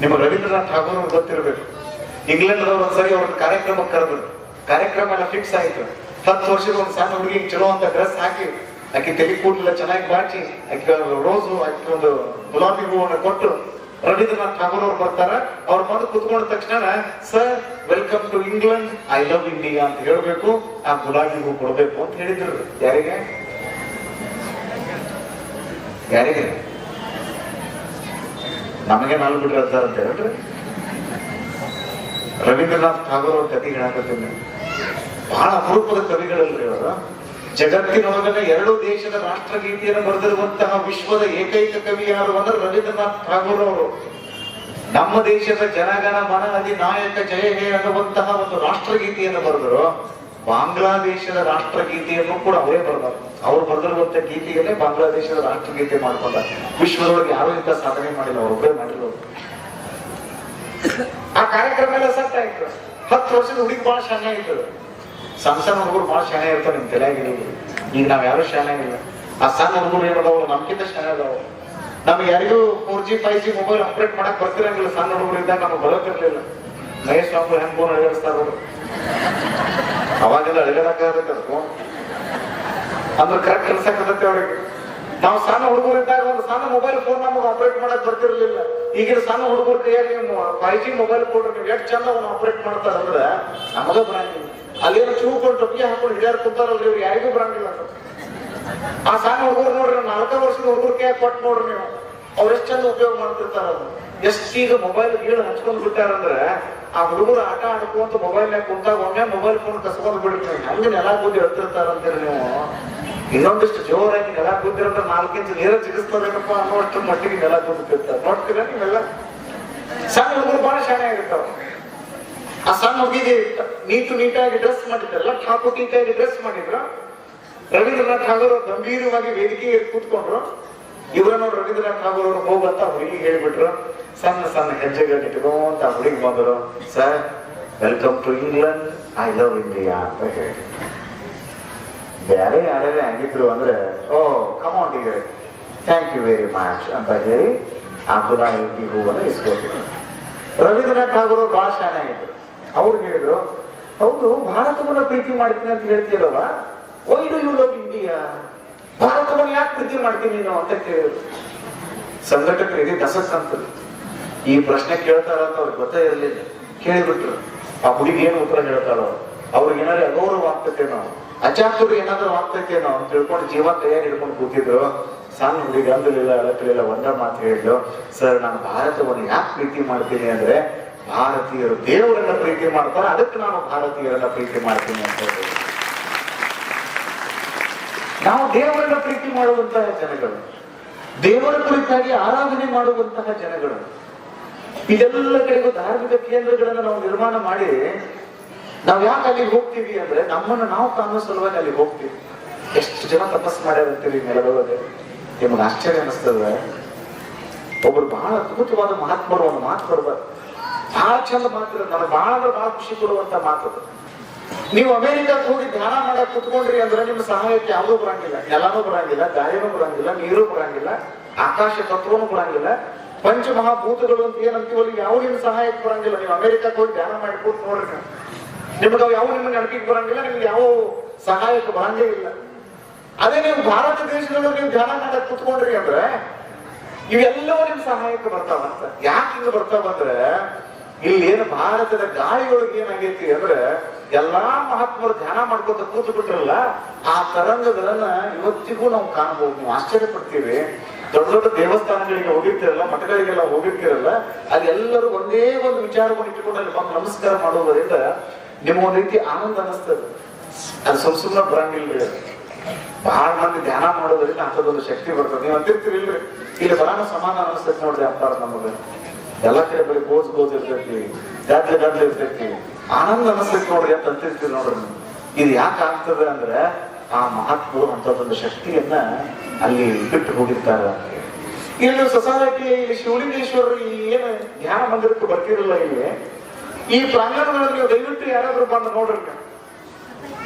ನಿಮಗೆ ರವೀಂದ್ರನಾಥ್ ಠಾಗೂರ್ ಗೊತ್ತಿರಬೇಕು. ಇಂಗ್ಲೆಂಡ್ದವ್ರು ಒಂದ್ಸರಿ ಅವ್ರ ಕಾರ್ಯಕ್ರಮ ಕರೆದ್ರು. ಕಾರ್ಯಕ್ರಮ ಎಲ್ಲ ಫಿಕ್ಸ್ ಆಯ್ತು. ಹತ್ತು ವರ್ಷದ ಒಂದು ಸಣ್ಣ ಹುಡುಗಿ ಚಲೋ ಅಂತ ಡ್ರೆಸ್ ಹಾಕಿ, ಆಕೆ ತೆಲಿ ಕೂದಲೆಲ್ಲ ಚೆನ್ನಾಗಿ ಬಾಚಿ ಆಕೆ ರೋಸು ಆಕೆ ಒಂದು ಗುಲಾಬಿ ಹೂವನ್ನ ಕೊಟ್ಟು ರವೀಂದ್ರನಾಥ್ ಠಾಗೂರ್ ಅವ್ರು ಬರ್ತಾರ. ಅವ್ರ ಬಂದು ಕುತ್ಕೊಂಡ ತಕ್ಷಣ sir welcome to England I love India ಅಂತ ಹೇಳ್ಬೇಕು. ಆ ಗುಲಾಬಿ ಹೂ ಕೊಡಬೇಕು ಅಂತ ಹೇಳಿದ್ರು. ಯಾರಿಗೆ? ಯಾರಿಗೆ? ನಮಗೆ ನಾಲ್ಕು ಬಿಟ್ರೆ ಅಂತ. ಹೇಳ್ರಿ ರವೀಂದ್ರನಾಥ್ ಠಾಗೋರ್ ಅವ್ರ ಕತೆ ಹೇಳಕತ್ತೀನಿ ಬಹಳ ಅಪರೂಪದ ಕವಿಗಳಲ್ರಿ ಅವರ ಜಗತ್ತಿನೊಳಗನೆ ಎರಡು ದೇಶದ ರಾಷ್ಟ್ರಗೀತೆಯನ್ನು ಬರೆದಿರುವಂತಹ ವಿಶ್ವದ ಏಕೈಕ ಕವಿ ಯಾರು ಅಂದ್ರೆ ರವೀಂದ್ರನಾಥ್ ಠಾಗೋರ್ ಅವರು. ನಮ್ಮ ದೇಶದ ಜನಗಣ ಮನ ಅಧಿ ನಾಯಕ ಜಯ ಹೇ ಅನ್ನುವಂತಹ ಒಂದು ರಾಷ್ಟ್ರಗೀತೆಯನ್ನು ಬರೆದರು. ಬಾಂಗ್ಲಾದೇಶದ ರಾಷ್ಟ್ರಗೀತೆಯನ್ನು ಕೂಡ ಅವರೇ ಬರ್ತಾರೆ ಅವ್ರು ಬರೆದಿರುವಂತ ಗೀತೆಯಲ್ಲೇ ಬಾಂಗ್ಲಾದೇಶದ ರಾಷ್ಟ್ರಗೀತೆ ಮಾಡ್ಕೊಂಡ ವಿಶ್ವದೊಳಗೆ ಯಾರು ಇಂಥ ಸಾಧನೆ ಮಾಡಿಲ್ಲ ಅವರೊಬ್ಬರೇ ಮಾಡಿರೋದು ಆ ಕಾರ್ಯಕ್ರಮ ಎಲ್ಲ ಸತ್ತ ಆಯ್ತು ಹತ್ತು ವರ್ಷದ ಹುಡುಗಿ ಬಹಳ ಶಾನೆ ಆಯ್ತು ಸಣ್ಣ ಸಣ್ಣ ಹುಡುಗರು ಬಹಳ ಶಾನೆ ಇರ್ತಾರೆ ನಿಮ್ ತಲೆಯಾಗಿಲ್ಲ ಈಗ ನಾವ್ ಯಾರು ಶಾನೆ ಇಲ್ಲ. ಆ ಸಣ್ಣ ಹುಡುಗರು ಅವ್ರು ನಮ್ಗಿಂತ ಶಾನೆ ಅದಾವ. ನಮ್ಗೆ ಯಾರಿಗೂ four G five G mobile update ಮಾಡಕ್ ಬರ್ತಿರಂಗಿಲ್ಲ. ಸಣ್ಣ ಹುಡುಗರಿಂದ ನಮ್ಗೆ ಬರೋದಿರ್ಲಿಲ್ಲ ಮಹೇಶ್ ಬಾಬು ಹೆಂಗ್ ಫೋನ್ ಅಳಗಡಿಸ್ತಾರ ಅವ್ರು ಅವಾಗೆಲ್ಲ ಅಳಗಡಕ್ಕಾಗತ್ತೆ ಅದು? ಅಂದ್ರೆ ಕರೆಕ್ಟ್ ಕೆಲಸಕ್ಕೆ ಅವ್ರಿಗೆ. ನಾವು ಸಣ್ಣ ಹುಡುಗರು ಇದ್ದಾಗ ಒಂದು ಸಣ್ಣ ಮೊಬೈಲ್ ಫೋನ್ ನಮಗೆ ಆಪರೇಟ್ ಮಾಡಕ್ ಬರ್ತಿರ್ಲಿಲ್ಲ. ಈಗಿನ ಸಣ್ಣ ಹುಡುಗರ ಕೈಯಾಗಿ ನೀವು ಫೈವ್ ಜಿ ಮೊಬೈಲ್ ಕೊಡ್ರಿ ನೀವು ಎಷ್ಟು ಚಂದ ಅವ್ನು ಆಪರೇಟ್ ಮಾಡ್ತಾರಂದ್ರೆ ನಮಗ ಬರಂಗಿಲ್ಲ ಅಲ್ಲೇನು ಚೂಕೊಂಡು ಟೊಪ್ಪಿಗೆ ಹಾಕೊಂಡು ಹಿಡಿಯಾರ್ ಕುಂತಾರಲ್ರಿ ಇವ್ರು, ಯಾರಿಗೂ ಬರಂಗಿಲ್ಲ ಆ ಸಣ್ಣ ಹುಡುಗರು ನೋಡ್ರಿ ನಾಲ್ಕ ವರ್ಷದ ಹುಡುಗರ ಕೈಯಾಗ ಕೊಟ್ಟು ನೋಡ್ರಿ ನೀವು. ಅವ್ರು ಎಷ್ಟು ಚಂದ ಉಪಯೋಗ ಮಾಡ್ತಿರ್ತಾರ ಎಷ್ಟು ಈಗ ಮೊಬೈಲ್ ಗೀಳು ಹಚ್ಕೊಂಡ್ ಬಿಟ್ಟಾರಂದ್ರೆ ಆ ಹುಡುಗರು ಆಟ ಆಡ್ಕೊಂತ ಮೊಬೈಲ್ ಕುಂತಾಗ ಒಮ್ಮೆ ಮೊಬೈಲ್ ಫೋನ್ ಕಸ್ಕೊಂಡ್ ಬಿಡ್ತೀನಿ ಹಂಗೆ ನೆಲ ಕೂದಿ ಹೇಳ್ತಿರ್ತಾರಂತೀರಿ ನೀವು. ಇನ್ನೊಂದಿಷ್ಟು ಜೋರಾಗಿ ನೆಲ ಕುದ್ದಿರಂದ್ರೆ ನಾಲ್ಕಿಂಚು ನೀರ ಜಿಗಿಸ್ತದೇನಪ್ಪ ಅನ್ನೋಷ್ಟು ಮಟ್ಟಿಗೆ ನೆಲ ಕೂತಿರ್ತಾರೆ ನೋಡ್ತೀರ ನೀವೆಲ್ಲ? ಸಣ್ಣ ಹುಡುಗರು ಬಹಳ ಶಾಣೆ ಆಗಿರ್ತಾವ ಆ ಸಣ್ಣ ಹುಡುಗಿಗೆ ನೀಟು ನೀಟಾಗಿ ಡ್ರೆಸ್ ಮಾಡಿದ್ರಲ್ಲ ಠಾಕು ನೀಟಾಗಿ ಡ್ರೆಸ್ ಮಾಡಿದ್ರು, ರವೀಂದ್ರನಾಥ್ ಠಾಗೂರ್ ಗಂಭೀರವಾಗಿ ವೇದಿಕೆಗೆ ಕೂತ್ಕೊಂಡ್ರು. ಇವರನ್ನು ರವೀಂದ್ರನಾಥ್ ಠಾಗೂರ್ ಅವರು ಹೋಗಂತ ಹುಡುಗಿಗೆ ಹೇಳ್ಬಿಟ್ರು, ಸಣ್ಣ ಸಣ್ಣ ಹೆಜ್ಜೆಗಳು ಇಟ್ಕೊಂತ ಹುಡುಗಿ ಬಂದರು sir welcome to England I love India ಅಂತ ಹೇಳಿ. ಬೇರೆ ಯಾರೇ ಆಗಿದ್ರು ಅಂದ್ರೆ, ಓ ಕಮೌಂಟ್ ಇದೆ ಥ್ಯಾಂಕ್ ಯು ವೆರಿ ಮಚ್ ಅಂತ ಹೇಳಿ ಆ ಗುಲಾಬಿ ಹೂವನ್ನು ಇಸ್ಕೊಟ್ಟಿದ್ರು. ರವೀಂದ್ರನಾಥ್ ಠಾಗೂರ್ ಬಹಳ ಶಾನೆ ಆಗಿದ್ರು. ಅವ್ರು ಹೇಳಿದ್ರು, ಹೌದು, ಭಾರತವನ್ನು ಪ್ರೀತಿ ಮಾಡ್ತೀನಿ ಅಂತ ಹೇಳ್ತಿರಲ್ವಾ? Why do you love India ಭಾರತವನ್ನು ಯಾಕೆ ಪ್ರೀತಿ ಮಾಡ್ತೀನಿ ನೀನು ಅಂತ ಕೇಳಿದ್ರು. ಸಂಘಟಕರಿಗೆ ದಸಕ್ ಅಂತ ಈ ಪ್ರಶ್ನೆ ಕೇಳ್ತಾರ ಅಂತ ಅವ್ರಿಗೆ ಗೊತ್ತೇ ಇರಲಿಲ್ಲ. ಕೇಳಿಬಿಟ್ರು. ಆ ಹುಡುಗಿ ಏನು ಉತ್ತರ ಹೇಳ್ತಾಳೋ? ಅವ್ರಿಗೆ ಏನಾದ್ರು ಅಗೌರವ ಆಗ್ತೈತೆ ನಾವು ಅಚಾತುರ್ ಏನಾದ್ರು ನಾವು ಅಂತ ತಿಳ್ಕೊಂಡು ಜೀವ ಕೈಯಾಗಿ ಹಿಡ್ಕೊಂಡು ಕೂತಿದ್ರು. ಸಣ್ಣ ಹುಡುಗಿ ಅಂದಲಿಲ್ಲ ಅಳಕಲಿಲ್ಲ ಒಂದ ಮಾತು ಹೇಳಿದ್ರು ಸರ್, ನಾನು ಭಾರತವನ್ನು ಯಾಕೆ ಪ್ರೀತಿ ಮಾಡ್ತೀನಿ ಅಂದ್ರೆ ಭಾರತೀಯರು ದೇವರನ್ನ ಪ್ರೀತಿ ಮಾಡ್ತಾರೆ. ಅದಕ್ಕೆ ನಾನು ಭಾರತೀಯರನ್ನ ಪ್ರೀತಿ ಮಾಡ್ತೀನಿ ಅಂತ ಹೇಳಿ ನಾವು ದೇವರನ್ನ ಪ್ರೀತಿ ಮಾಡುವಂತಹ ಜನಗಳು. ದೇವರ ಕುರಿತಾಗಿ ಆರಾಧನೆ ಮಾಡುವಂತಹ ಜನಗಳು. ಇದೆಲ್ಲ ಕಡೆಗೂ ಧಾರ್ಮಿಕ ಕೇಂದ್ರಗಳನ್ನು ನಾವು ನಿರ್ಮಾಣ ಮಾಡಿ, ನಾವು ಯಾಕೆ ಅಲ್ಲಿಗೆ ಹೋಗ್ತೀವಿ ಅಂದ್ರೆ ನಮ್ಮನ್ನು ನಾವು ಕಾಣುವ ಸಲುವಾಗಿ ಅಲ್ಲಿಗೆ ಹೋಗ್ತೀವಿ. ಎಷ್ಟು ಜನ ತಪಸ್ ಮಾಡ್ಯಾರಂತೀರಿ ನೆಲದೊಳಗೆ ನಿಮ್ಗೆ ಆಶ್ಚರ್ಯ ಅನಿಸ್ತದ. ಒಬ್ರು ಬಹಳ ಅದ್ಭುತವಾದ ಮಹಾತ್ಮರು ಒಂದು ಮಾತು ಬರ್ಬಾರ್ದು. ಬಹಳ ಚಂದ ಮಾತು, ನನಗೆ ಬಹಳ ಬಹಳ ಖುಷಿ ಕೊಡುವಂತ ಮಾತು. ನೀವು ಅಮೆರಿಕಕ್ಕೆ ಹೋಗಿ ಧ್ಯಾನ ಮಾಡಕ್ ಕುತ್ಕೊಂಡ್ರಿ ಅಂದ್ರೆ ನಿಮ್ಮ ಸಹಾಯಕ್ಕೆ ಯಾವುದೂ ಬರಂಗಿಲ್ಲ. ನೆಲನೂ ಬರಂಗಿಲ್ಲ, ಗಾಳಿನೂ ಬರಂಗಿಲ್ಲ, ನೀರು ಬರಂಗಿಲ್ಲ, ಆಕಾಶ ತತ್ವನೂ ಬರಂಗಿಲ್ಲ. ಪಂಚಮಹಾಭೂತಗಳು ಅಂತ ಏನಂತೀವಲ್ಲ ಯಾವ ನಿಮ್ಮ ಸಹಾಯಕ್ಕೆ ಬರಂಗಿಲ್ಲ? ನೀವು ಅಮೆರಿಕಕ್ಕೆ ಹೋಗಿ ಧ್ಯಾನ ಮಾಡಿ ಕೂತ್ ನೋಡ್ರಿ. ನಿಮ್ಗೆ ಯಾವ ನಿಮ್ಮ ನೆನಪಿಗೆ ಬರಂಗಿಲ್ಲ, ನಿಮ್ಗೆ ಯಾವ ಸಹಾಯಕ್ಕೆ ಬರಂಗೇ ಇಲ್ಲ. ಅದೇ ನೀವು ಭಾರತ ದೇಶದಲ್ಲೂ ನೀವು ಧ್ಯಾನ ಮಾಡಕ್ ಕುತ್ಕೊಂಡ್ರಿ ಅಂದ್ರೆ ಇವೆಲ್ಲವೂ ನಿಮ್ ಸಹಾಯಕ್ಕೆ ಬರ್ತಾವಂತ. ಯಾಕೆ ಹಿಂಗ ಬರ್ತಾವಂದ್ರೆ ಇಲ್ಲಿ ಏನು ಭಾರತದ ಗಾಳಿಯೊಳಗೆ ಏನಾಗೈತಿ ಅಂದ್ರೆ ಎಲ್ಲಾ ಮಹಾತ್ಮರು ಧ್ಯಾನ ಮಾಡ್ಕೊಂತ ಕೂತು ಬಿಟ್ರಲ್ಲ ಆ ತರಂಗಗಳನ್ನ ಇವತ್ತಿಗೂ ನಾವು ಕಾಣಬಹುದು ನೀವು ಆಶ್ಚರ್ಯ ಪಡ್ತೀವಿ ದೊಡ್ಡ ದೊಡ್ಡ ದೇವಸ್ಥಾನಗಳಿಗೆ ಹೋಗಿರ್ತೀರಲ್ಲ, ಮಠಗಳಿಗೆಲ್ಲ ಹೋಗಿರ್ತಿರಲ್ಲ, ಅದೆಲ್ಲರೂ ಒಂದೇ ಒಂದು ವಿಚಾರವನ್ನು ಇಟ್ಟುಕೊಂಡು ಅಲ್ಲಿ ಬಂದು ನಮಸ್ಕಾರ ಮಾಡುವುದರಿಂದ ಒಂದು ರೀತಿ ಆನಂದ ಅನಿಸ್ತದೆ ಅದು ಸುಮ್ ಸುಮ್ಮನೆ ಬರಂಗಿಲ್ರಿ. ಬಹಳ ಮಂದಿ ಧ್ಯಾನ ಮಾಡೋದ್ರಿಂದ ಅಂತದೊಂದು ಶಕ್ತಿ ಬರ್ತದೆ. ನೀವು ಅಂತಿರ್ತೀರಿ ಇಲ್ರಿ. ಇಲ್ಲಿ ಬರಾನ ಸಮಾನ ಅನಿಸ್ತದೆ ನೋಡ್ರಿ ಅಂತಾರ ನಮಗೆ. ಎಲ್ಲ ಕಡೆ ಬರೀ ಕೋಸ್ ಕೋಸ್ ಇರ್ತೈತಿ ಗದ್ಲೆ ಗದ್ಲೆ ಇರ್ತೈತಿ. ಆನಂದ ಅನಿಸ್ತೈತಿ ನೋಡ್ರಿ ಅಂತ ಅಂತಿರ್ತೀವಿ ನೋಡ್ರಿ. ಇದು ಯಾಕೆ ಆಗ್ತದೆ ಅಂದ್ರೆ, ಆ ಮಹಾತ್ಮರು ಒಂದು ಶಕ್ತಿಯನ್ನ ಅಲ್ಲಿ ಬಿಟ್ಟು ಹೋಗಿರ್ತಾರೆ. ಇಲ್ಲಿ ಸೊಸೈಟಿ, ಇಲ್ಲಿ ಶಿವಲಿಂಗೇಶ್ವರ ಈ ಏನು ಧ್ಯಾನ ಮಂದಿರಕ್ಕೆ ಬರ್ತಿರಲ್ಲ ಇಲ್ಲಿ. ಈ ಪ್ರಾಂಗಣಗಳಲ್ಲಿ ದಯವಿಟ್ಟು ಯಾರಾದ್ರೂ ಬಂದು ನೋಡ್ರಿ.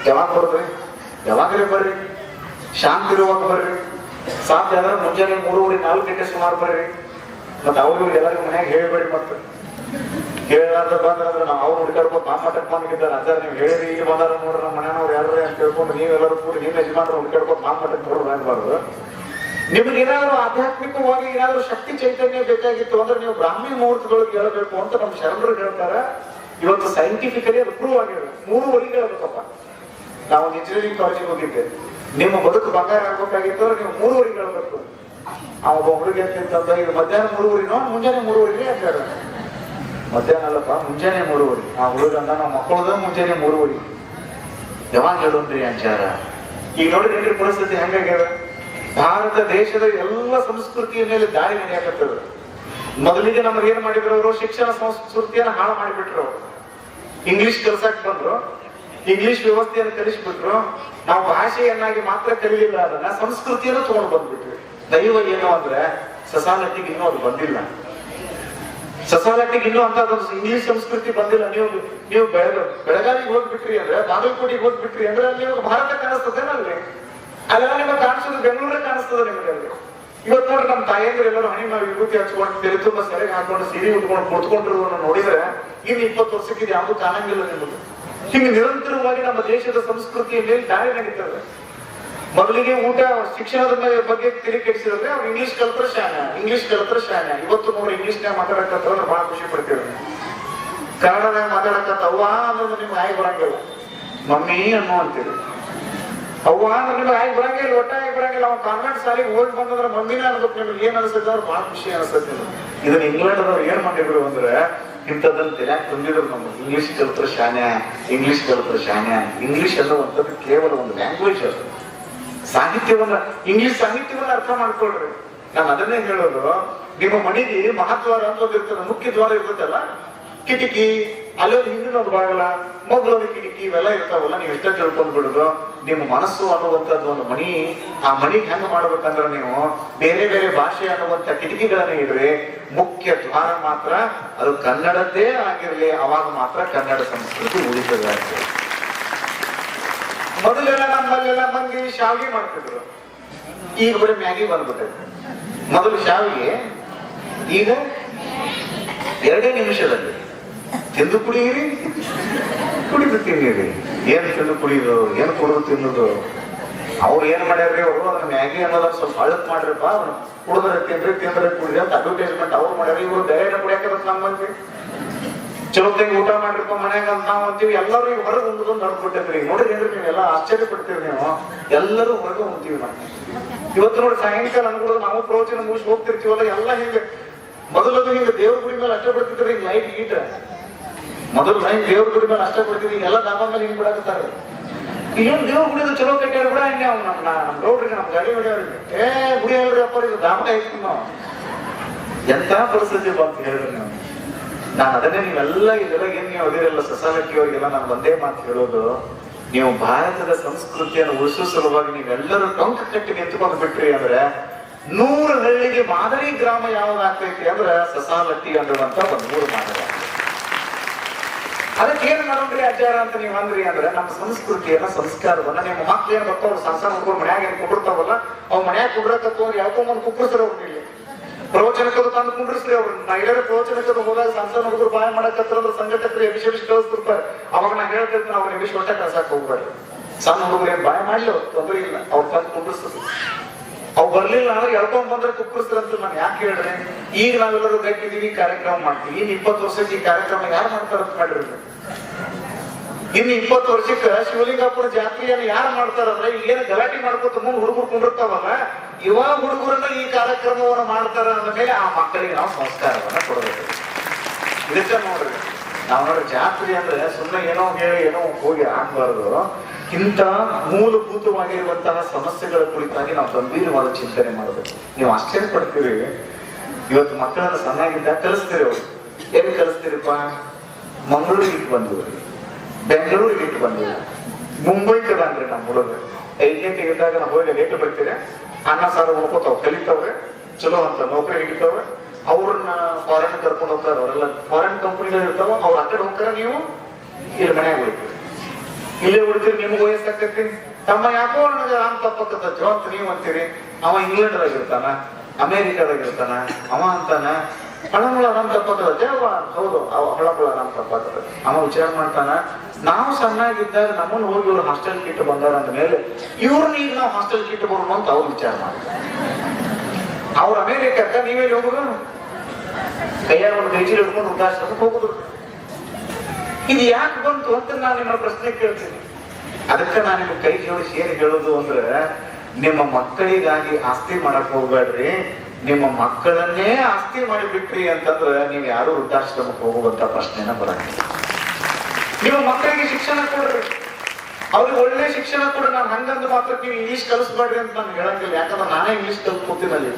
ಯಾವಾಗ ಬರ್ರಿ ಯಾವಾಗಲೇ ಬರ್ರಿ. ಶಾಂತಿ ಇರುವಾಗ ಬರ್ರಿ. ಸಾಧ್ಯ ಆದ್ರೆ ಮುಂಜಾನೆ ಮೂರುವರೆ, ನಾಲ್ಕು ಗಂಟೆ ಸುಮಾರು ಬರ್ರಿ. ಮತ್ತೆ ಅವ್ರು ಎಲ್ಲರಿಗೂ ಮನ್ಯಾಗ ಹೇಳ್ಬೇಡಿ ಮತ್ತೆ. ಹೇಳಾರ್ದ ಬಂದ್ರೆ ನಾವು ಅವ್ರು ಹುಡುಕಾಡ್ಕೊಂಡು ನಮ್ಮ ಮಠಕ್ಕೆ ಬಂದಿದ್ದಾರೆ ಅಂದ್ರೆ ನೀವು ಹೇಳಿರಿ ಇಲ್ಲಿ ಬಂದಾರ ನೋಡ್ರಿ ನಮ್ಮ ಮನೆಯವ್ರು ಯಾರು ಅಂತ ಕೇಳ್ಕೊಂಡು ನೀವೆಲ್ಲರೂ ಕೂಡಿ ನಿಮ್ಮ ಯಜಮಾನ್ರು ಹುಡುಕಾಡ್ಕೊಂಡು ನಮ್ಮ ಮಠಕ್ಕೆ ಬರೋದು ಅನ್ಬಾರ್ದು ನಿಮ್ಗೆ ಏನಾದ್ರು ಆಧ್ಯಾತ್ಮಿಕವಾಗಿ ಏನಾದ್ರು ಶಕ್ತಿ ಚೈತನ್ಯ ಬೇಕಾಗಿತ್ತು ಅಂದ್ರೆ ನೀವು ಬ್ರಾಹ್ಮಿ ಮುಹೂರ್ತದೊಳಗೆ ಹೇಳಬೇಕು ಅಂತ ನಮ್ಮ ಶರಣರು ಹೇಳ್ತಾರೆ. ಇವತ್ತು ಸೈಂಟಿಫಿಕಲಿ ಅದು ಪ್ರೂವ್ ಆಗಿದೆ. ಮೂರು ವರಿಗೆ ಹೇಳ್ಬೇಕಪ್ಪ ನಾವು ಇಂಜಿನಿಯರಿಂಗ್ ಕಾಲೇಜಿಗೆ ಹೋಗಿದ್ದೆ. ನಿಮ್ಮ ಬದುಕು ಬಂಗಾರ ಆಗ್ಬೇಕಾಗಿತ್ತು ಅಂದ್ರೆ ನೀವು ಮೂರುವರೆಗೆ ಹೇಳ್ಬೇಕು ಒಬ್ಬ ಹುಡುಗಿ ಅಂತಂದ ಈಗ ಮಧ್ಯಾಹ್ನ ಮೂರುವರಿನೋ, ಮುಂಜಾನೆ ಮೂರುವರೆಗೆ ಅಂತ ಮಧ್ಯಾಹ್ನ ಅಲ್ಲಪ್ಪ, ಮುಂಜಾನೆ ಮೂರುವರೆ. ಆ ಹುಡುಗ ಅಂದ ನಾವು ಮುಂಜಾನೆ ಮೂರುವರೆ. ಯಾವಾಗ ಹೇಳೋನ್ರಿ ಅಂಚಾರ ಈಗ ನೋಡ್ರಿ ಏನ್ರಿ ಪರಿಸ್ಥಿತಿ ಹೆಂಗಾಗ್ಯದ? ಭಾರತ ದೇಶದ ಎಲ್ಲ ಸಂಸ್ಕೃತಿಯ ಮೇಲೆ ದಾಳಿ ನಡೆಯಾಕತ್ತದ. ಮೊದಲಿಗೆ ನಮಗೆ ಏನ್ ಮಾಡಿದ್ರು ಅವರು? ಶಿಕ್ಷಣ ಸಂಸ್ಕೃತಿಯನ್ನ ಹಾಳು ಮಾಡಿಬಿಟ್ರು. ಇಂಗ್ಲಿಷ್ ಕಲ್ಸಕ್ ಬಂದ್ರು. ಇಂಗ್ಲಿಷ್ ವ್ಯವಸ್ಥೆಯನ್ನು ಕಲಿಸ್ಬಿಟ್ರು. ನಾವು ಭಾಷೆಯನ್ನಾಗಿ ಮಾತ್ರ ಕಲಿಲಿಲ್ಲ, ಅದನ್ನ ಸಂಸ್ಕೃತಿಯನ್ನು ತಗೊಂಡು ಬಂದ್ಬಿಟ್ವಿ. ದೈವ ಏನು ಅಂದ್ರೆ ಸಸಾಲಟ್ಟಿಗೆ ಇನ್ನೂ ಅದು ಬಂದಿಲ್ಲ. ಸಸಾಲಟ್ಟಿಗೆ ಇನ್ನೂ ಅಂತ ಇಂಗ್ಲಿಷ್ ಸಂಸ್ಕೃತಿ ಬಂದಿಲ್ಲ. ನೀವು ನೀವು ಬೆಳಗ, ಬೆಳಗಾವಿಗೆ ಹೋಗ್ಬಿಟ್ರಿ ಅಂದ್ರೆ, ಬಾಗಲಕೋಟಿಗೆ ಹೋಗ್ಬಿಟ್ರಿ ಅಂದ್ರೆ ಅಲ್ಲಿ ನಿಮಗೆ ಭಾರತ ಕಾಣಿಸ್ತದೇನಲ್ಲಿ ಅಲ್ಲೆಲ್ಲ ನಿಮಗೆ ಕಾಣಿಸೋದು ಬೆಂಗಳೂರೇ ಕಾಣಿಸ್ತದೆ ನಿಮಗೆ ಅಲ್ಲಿ. ಇವತ್ತು ನೋಡ್ರಿ ನಮ್ಮ ತಾಯಂದ್ರೆ ಎಲ್ಲರೂ ಹಣಿ ನಾವು ವಿಭೂತಿ ಹಚ್ಕೊಂಡು ತೆರೆ ತುಂಬ ಸೆರೆಗೆ ಹಾಕೊಂಡು ಸೀರೆ ಉಟ್ಕೊಂಡು ಕುತ್ಕೊಂಡಿರುವುದನ್ನು ನೋಡಿದ್ರೆ ಇನ್ನು ಇಪ್ಪತ್ತು ವರ್ಷಕ್ಕೆ ಇದು ಯಾವುದು ಕಾಣಂಗಿಲ್ಲ ನಿಮಗೆ. ಹಿಂಗೆ ನಿರಂತರವಾಗಿ ನಮ್ಮ ದೇಶದ ಸಂಸ್ಕೃತಿಯ ಮೇಲೆ ದಾಳಿ ನಡೀತದೆ. ಮೊದಲಿಗೆ ಊಟ, ಶಿಕ್ಷಣದ ಬಗ್ಗೆ ತಿಳಿ ಕೆಡಿಸಿದ್ರೆ ಅವ್ರು ಇಂಗ್ಲಿಷ್ ಕಲ್ತ್ರ ಶಾನ. ಇಂಗ್ಲಿಷ್ ಕಲ್ತ್ರ ಶಾನ. ಇವತ್ತು ನೋಡಿ ನ ಮಾತಾಡಕತ್ತಂದ್ರೆ ಬಹಳ ಖುಷಿ ಪಡ್ತೀವಿ ಕನ್ನಡದಾಗ ಮಾತಾಡಕತ್ತ ಅವ್ವ ಅನ್ನೋದು ನಿಮ್ಗೆ ಆಗಿ ಬರಂಗಿಲ್ಲ. ಮಮ್ಮಿ ಅನ್ನೋ ಅಂತೀರಿ. ಅವ್ವ ಅಂದ್ರೆ ನಿಮ್ಗೆ ಆಗಿ ಬರಂಗಿಲ್ಲ, ಒಟ್ಟ ಆಗಿ ಬರಂಗಿಲ್ಲ. ಅವ್ನು ಕಾನ್ವೆಂಟ್ ಶಾಲೆಗೆ ಹೋಗಿ ಬಂದಂದ್ರೆ ಮಮ್ಮಿನ ಅನ್ಬೇಕು ನಿಮ್ಗೆ ಏನ್ ಅನ್ಸುತ್ತೆ ಅವ್ರು ಬಹಳ ಖುಷಿ ಅನ್ಸುತ್ತೆ. ಇದನ್ನ ಇಂಗ್ಲೆಂಡ್ ಅವ್ರು ಏನ್ ಮಾಡಿದ್ರು ಅಂದ್ರೆ ಇಂಥದ್ದನ್ನ ತಿಳ್ಯಾಕ್ ತಂದಿದ್ರು ನಮ್ಗೆ. ಇಂಗ್ಲಿಷ್ ಕಲ್ತ್ರ ಶಾನ್ಯ ಇಂಗ್ಲಿಷ್ ಕಲ್ತ್ರ ಶಾನ್ಯ ಇಂಗ್ಲಿಷ್ ಅನ್ನುವಂಥದ್ದು ಕೇವಲ ಒಂದು ಲ್ಯಾಂಗ್ವೇಜ್ ಅದು. ಸಾಹಿತ್ಯವನ್ನ ಇಂಗ್ಲಿಷ್ ಸಾಹಿತ್ಯವನ್ನ ಅರ್ಥ ಮಾಡ್ಕೊಳ್ರಿ. ನಾನು ಅದನ್ನೇ ಹೇಳೋದು, ನಿಮ್ಮ ಮನೆಗೆ ಮಹಾದ್ವಾರ ಅಂತ ಇರ್ತದೆ, ಮುಖ್ಯ ದ್ವಾರ ಇರ್ತದಲ್ಲ ಕಿಟಕಿ ಅಲ್ಲೊಂದು ಹಿಂದಿನ ಒಂದು ಬಾಗಲ ಮೊದಲೊಂದು ಕಿಟಕಿ, ಇವೆಲ್ಲ ಇರ್ತಾವಲ್ಲ, ನೀವು ಎಷ್ಟೇ ತಿಳ್ಕೊಂಡ್ ಬಿಡುದು ನಿಮ್ಮ ಮನಸ್ಸು ಅನ್ನುವಂಥದ್ದು ಒಂದು ಮಣಿ, ಆ ಮಣಿಗೆ ಹೆಂಗ್ ಮಾಡ್ಬೇಕಂದ್ರೆ ನೀವು ಬೇರೆ ಬೇರೆ ಭಾಷೆ ಅನ್ನುವಂಥ ಕಿಟಕಿಗಳನ್ನ ಇಡ್ರಿ. ಮುಖ್ಯ ದ್ವಾರ ಮಾತ್ರ, ಅದು ಕನ್ನಡದ್ದೇ ಆಗಿರಲಿ, ಅವಾಗ ಮಾತ್ರ ಕನ್ನಡ ಸಂಸ್ಕೃತಿ ಉಳಿತದೆ ಅಂತ. ಹೇಳಿ. ಮೊದಲೆಲ್ಲ ನಮ್ಮಲ್ಲೆಲ್ಲ ಮಂದಿ ಶಾವಿಗೆ ಮಾಡ್ತಿದ್ರು. ಈಗ ಬರೀ ಮ್ಯಾಗಿ ಬಂದ್ಬಿಟ್ಟೈತೆ. ಮೊದಲು ಶಾವಿಗೆ, ಈಗ ಎರಡೇ ನಿಮಿಷದಲ್ಲಿ ತಿಂದು ಕುಡಿಯಿರಿ, ಕುಡಿದು ತಿನ್ನಿರಿ. ಏನ್ ತಿಂದು ಕುಡಿಯೋದು ಏನ್ ಕುಡಿದು ತಿನ್ನೋದು? ಅವ್ರು ಏನ್ ಮಾಡ್ಯಾರ್ರಿ ಅವರು? ಅದನ್ನ ಮ್ಯಾಗಿ ಅನ್ನೋದ ಸ್ವಲ್ಪ ಅಳತ್ ಮಾಡ್ರಿಪ್ಪ ಕುಡಿದ್ರೆ ತಿನ್ರಿ ತಿಂದ್ರೆ ಕುಡಿದ್ರೆ ಅಂತ ಅಡ್ವರ್ಟೈಸ್ಮೆಂಟ್ ಅವ್ರು ಮಾಡ್ಯಾರ ಇವ್ರು ಬೇರೆ ಕುಡಿಯಾಕ ನಮ್ಮ ಮಂದಿ ಚಲೋತ್ತಾಗಿ ಊಟ ಮಾಡಿರ್ತಾವ, ಮನ್ಯಾಗ ಅಂತ ನಾವು ಅಂತೀವಿ, ಎಲ್ಲರೂ ಈಗ ಹೊರಗೆ ಉಂಬುದೊಂದು ನಡ್ಬಿಟ್ಟೈತ್ರಿ ನೋಡ್ರಿ ಏನ್ರಿ ನೀವೆಲ್ಲ ಆಶ್ಚರ್ಯ ಪಡ್ತೀರಿ ನೀವು. ಎಲ್ಲರೂ ಹೊರಗೆ ಉಂತೀವಿ ನಾವು. ಇವತ್ತು ನೋಡಿ ಸಾಯಂಕಾಲ ಅನ್ಕೊಳ್ಳೋದು ನಾವು ಪ್ರವಚನ ಮುಗಿಸಿ ಹೋಗ್ತಿರ್ತೀವಲ್ಲ, ಎಲ್ಲ ಹಿಂಗೆ, ಮೊದಲದು ಹಿಂಗೆ ದೇವ್ರ ಗುಡಿ ಮೇಲೆ ಅಷ್ಟೇ ಬಿಡ್ತಿದ್ರಿ ಹಿಂಗೆ ಲೈಟ್ ಗೀಟ ಮೊದಲು ಹಿಂಗೆ ದೇವ್ರ ಗುಡಿ ಮೇಲೆ ಅಷ್ಟೇ ಬಿಡ್ತಿದ್ರಿ ಎಲ್ಲ ದಾಬಾ ಮೇಲೆ ಹಿಂಗ್ ಬಿಡಾಕತ್ತಾರೆ. ಏನು ದೇವ್ರ ಗುಡಿದು ಚಲೋ ಕಟ್ಟ್ಯಾರ ಕೂಡ ಹಿಂಗೆ ಅವ್ನು ನಮ್ಮ ನಮ್ಮ ನೋಡ್ರಿ ನಮ್ಮ ಗಾಡಿ ಹೊಡ್ಯಾವ್ರಿಗೆ ಏ, ಗುಡಿ ಹೇಳ್ರಿ ಅಪ್ಪ ಇದು ದಾಮ ಐತಿ ನಾವು. ಎಂತ ಪರಿಸ್ಥಿತಿ ಬಂತು ಹೇಳ್ರಿ ನಾವು. ನಾನು ಅದನ್ನೇ ನೀವೆಲ್ಲ ಇದೆಲ್ಲ ಏನ್ ನೀವು ಅದಿರಲ್ಲ ಸಸಾಲಕ್ಕಿ ಅವರಿಗೆಲ್ಲ ನಾನು ಒಂದೇ ಮಾತು ಹೇಳೋದು, ನೀವು ಭಾರತದ ಸಂಸ್ಕೃತಿಯನ್ನು ಉಳಿಸುವ ಸಲುವಾಗಿ ನೀವೆಲ್ಲರೂ ಟೊಂಕ ಕಟ್ಟಿ ನಿಂತ್ಕೊಂಡು ಬಿಟ್ರಿ ಅಂದ್ರೆ, ನೂರು ಹಳ್ಳಿಗೆ ಮಾದರಿ ಗ್ರಾಮ ಯಾವ್ದಾಗ್ತೈತಿ ಅಂದ್ರೆ ಸಸಾಲಟ್ಟಿ ಅನ್ನುವಂತ ಒಂದು ಮೂರು ಮಾದರಿ. ಅದಕ್ಕೆ ಏನ್ ಮಾಡೋಣ್ರಿ ಅಚಾರ ಅಂತ ನೀವು ಅಂದ್ರಿ ಅಂದ್ರೆ, ನಮ್ಮ ಸಂಸ್ಕೃತಿಯನ್ನ, ಸಂಸ್ಕಾರವನ್ನ ನಿಮ್ಮ ಮಕ್ಳು ಏನ್ ಬರ್ತಾವ ಸಣ್ಣ ಸಣ್ಣ ಹುಡುಗರು ಮನ್ಯಾಗ ಏನ್ ಕುಂಡಿರ್ತಾವಲ್ಲ ಅವ್ ಮನ್ಯಾಗ ಕುಂಡ್ರಕತ್ತವ್ರು ಯಾವ್ದೋ ಒಂದು ಇಲ್ಲಿ ಪ್ರವಚನಕ್ಕದು ತಂದು ಕುಂಡ್ರಿಸ್ತೀವಿ ಅವ್ರು. ಎಲ್ಲರೂ ಪ್ರವಚನಕ್ಕದು ಹೋದಾಗ ಸಣ್ಣ ಹುಡುಗರು ಬಾಯ ಮಾಡಕತ್ರ ಅಂದ್ರೆ ಸಂಘಟಕರು ಎಬಿಸಿ ಎಬಿಸಿ ಕಳಿಸ್ತಿರ್ತಾರೆ ಅವಾಗ ನಾ ಹೇಳ್ತಿರ್ತೀನಿ ಅವ್ರ ಎಬಿಸಿ ಒಟ್ಟ ಕಳ್ಸಕ್ ಹೋಗ್ಬಾರ್ದು ಸಣ್ಣ ಹುಡುಗರು ಏನ್ ಬಾಯ ಮಾಡ್ಲಿ ತೊಂದ್ರೆ ಇಲ್ಲ. ಅವ್ರು ತಂದು ಕುಂಡ್ರಿಸ್ತದೆ. ಅವ್ ಬರ್ಲಿಲ್ಲ ಅಂದ್ರೆ ಎಳ್ಕೊಂಡ್ ಬಂದ್ರೆ ಕುಕ್ಕರಿಸ್ತಾರಂತ ನಾನು ಯಾಕೆ ಹೇಳ್ರಿ ಈಗ ನಾವೆಲ್ಲರೂ ಗಟ್ಟಿದೀವಿ, ಕಾರ್ಯಕ್ರಮ ಮಾಡ್ತೀವಿ. ಇನ್ ಇಪ್ಪತ್ತು ವರ್ಷಕ್ಕೆ ಈ ಕಾರ್ಯಕ್ರಮ ಯಾರು ಮಾಡ್ತಾರ ಅಂತ ಮಾಡಿರೋದು? ಇನ್ನು ಇಪ್ಪತ್ತು ವರ್ಷಕ್ಕೆ ಶಿವಲಿಂಗಾಪುರ ಜಾತ್ರೆಯನ್ನು ಯಾರು ಮಾಡ್ತಾರಂದ್ರೆ ಈಗೇನು ಗಲಾಟೆ ಮಾಡ್ಕೊತ ಮುಂದೆ ಹುಡುಗರು ಕುಂಡಿರ್ತಾವಲ್ಲ ಇವಾಗ ಹುಡುಗರನ್ನ ಈ ಕಾರ್ಯಕ್ರಮವನ್ನು ಮಾಡ್ತಾರ ಅಂದ ಮೇಲೆ ಆ ಮಕ್ಕಳಿಗೆ ನಾವು ಸಂಸ್ಕಾರವನ್ನ ಕೊಡಬೇಕು. ಇದಕ್ಕೆ ನೋಡ್ರಿ ನಾವು ನೋಡ್ರಿ ಜಾತ್ರೆ ಅಂದ್ರೆ ಸುಮ್ಮನೆ ಏನೋ ಹೇಳಿ, ಏನೋ ಹೋಗಿ ಆಗ್ಬಾರ್ದು. ಇಂಥ ಮೂಲಭೂತವಾಗಿರುವಂತಹ ಸಮಸ್ಯೆಗಳ ಕುರಿತಾಗಿ ನಾವು ಗಂಭೀರವಾದ ಚಿಂತನೆ ಮಾಡಬೇಕು. ನೀವು ಆಶ್ಚರ್ಯ ಪಡ್ತೀರಿ ಇವತ್ತು ಮಕ್ಕಳನ್ನ ಸಣ್ಣಾಗಿದ್ದಾಗ ಕಲಿಸ್ತೀರಿ ಅವರು. ಎಲ್ಲಿ ಕಲಿಸ್ತೀರಿಪ್ಪ? ಮಂಗಳೂರಿಗೆ ಇಟ್ಟು ಬಂದಿವ್ರಿ ಬೆಂಗಳೂರಿಗೆ ಇಟ್ಟು ಬಂದಿಲ್ಲ ಮುಂಬೈಗೆ ಬಂದ್ರಿ ನಮ್ಮ ಹುಡುಗ ಐದನೇ ತೆಗೆದಾಗ ನಾವು ಹೋಗಿ ಲೇಟ್ ಬರ್ತೀರಿ? ಅನ್ನ ಸಾರು ಉಳ್ಕೋತಾವ್ ಕಲಿತಾವ್ರೆ, ಚಲೋ ಅಂತ ನೌಕರಿ ಹಿಡಿತಾವ್ರೆ. ಅವ್ರನ್ನ ಫಾರಿನ್ ಕರ್ಕೊಂಡು ಹೋಗ್ತಾರ, ಅವರೆಲ್ಲ ಫಾರಿನ್ ಕಂಪನಿಗಳು ಇರ್ತಾವ ಅವ್ರ ಆ ಕಡೆ ಹೋಗ್ತಾರ, ನೀವು ಇಲ್ಲಿ ಮನೆಯಾಗ ಉಳಿತೀರಿ ಇಲ್ಲೇ ಉಳಿತೀರಿ ನಿಮ್ಗೆ ವಯಸ್ಸಾಕೈತಿ ತಮ್ಮ ಯಾಕೋ ನನಗೆ ರಾಮ್ ತಪ್ಪಕ್ಕತ್ತೋ ಅಂತ ನೀವು ಅಂತೀರಿ. ಅವ ಇಂಗ್ಲೆಂಡ್ದಾಗ ಇರ್ತಾನ ಅಮೇರಿಕಾದಾಗ ಇರ್ತಾನ, ಅವ ಅಂತಾನ. ಹಳಮಳ ನಮ್ಮ ತಪ್ಪದ ದೇವ ಹೌದು ಹಳಮಳ ನಮ್ಮ ತಪ್ಪದ ಅವ ವಿಚಾರ ಮಾಡ್ತಾನ, ನಾವು ಸಣ್ಣಾಗಿದ್ದಾಗ ನಮ್ಮನ್ನ ಹೋಗಿ ಇವ್ರು ಹಾಸ್ಟೆಲ್ ಕಿಟ್ಟು ಬಂದಾರ ಅಂದ ಮೇಲೆ ಇವ್ರನ್ನ ಈಗ ನಾವು ಹಾಸ್ಟೆಲ್ ಕಿಟ್ಟು ಬರೋಣ ಅಂತ ಅವ್ರು ವಿಚಾರ ಮಾಡ್ತಾರೆ ಅವ್ರ ಅಮೇರಿಕಕ್ಕ ನೀವೇ ಹೋಗುದು? ಕೈಯಾಗ ಒಂದು ಗೈಜಿ ಹಿಡ್ಕೊಂಡು ವೃದ್ಧಾಶ್ರಮಕ್ಕೆ ಹೋಗುದು. ಇದು ಯಾಕೆ ಬಂತು ಅಂತ ನಾನು ನಿಮ್ಮ ಪ್ರಶ್ನೆ ಕೇಳ್ತೀನಿ. ಅದಕ್ಕೆ ನಾನು ನಿಮ್ಗೆ ಕೈ ಜೋಡಿಸಿ ಏನು ಹೇಳೋದು ಅಂದ್ರೆ, ನಿಮ್ಮ ಮಕ್ಕಳಿಗಾಗಿ ಆಸ್ತಿ ಮಾಡಕ್ ಹೋಗ್ಬೇಡ್ರಿ. ನಿಮ್ಮ ಮಕ್ಕಳನ್ನೇ ಆಸ್ತಿ ಮಾಡಿಬಿಟ್ರಿ ಅಂತಂದ್ರೆ ನೀವು ಯಾರು ವೃದ್ಧಾಶ್ರಮಕ್ಕೆ ಹೋಗುವಂತ ಪ್ರಶ್ನೆನ ಬರಂಗಿಲ್ಲ. ನಿಮ್ಮ ಮಕ್ಕಳಿಗೆ ಶಿಕ್ಷಣ ಕೊಡ್ರಿ. ಅವ್ರಿಗೆ ಒಳ್ಳೆ ಶಿಕ್ಷಣ ಕೊಡ್ರಿ. ನಾನು ಹಂಗಂದು ಮಾತ್ರ ನೀವು ಇಂಗ್ಲಿಷ್ ಕಲಿಸ್ಬೇಡ್ರಿ ಅಂತ ನಾನು ಹೇಳಂಗಿಲ್ಲ. ಯಾಕಂದ್ರೆ ನಾನೇ ಇಂಗ್ಲಿಷ್ ಕಲ್ತು ಕೂತಿನಲ್ಲಿ.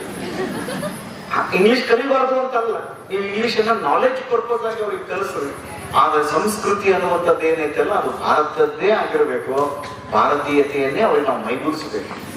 ಇಂಗ್ಲಿಷ್ ಕಲಿಬಾರ್ದು ಅಂತಲ್ಲ. ನೀವು ಇಂಗ್ಲಿಷ್ ಅನ್ನ ನಾಲೆಜ್ ಪರ್ಪಸ್ ಆಗಿ ಅವ್ರಿಗೆ ಕಲಿಸ್ರಿ. ಆದ್ರೆ ಸಂಸ್ಕೃತಿ ಅನ್ನುವಂಥದ್ದು ಏನೈತಲ್ಲ ಅದು ಭಾರತದ್ದೇ ಆಗಿರ್ಬೇಕು. ಭಾರತೀಯತೆಯನ್ನೇ ಅವ್ರಿಗೆ ನಾವು ಮೈಗೂಡಿಸಬೇಕು.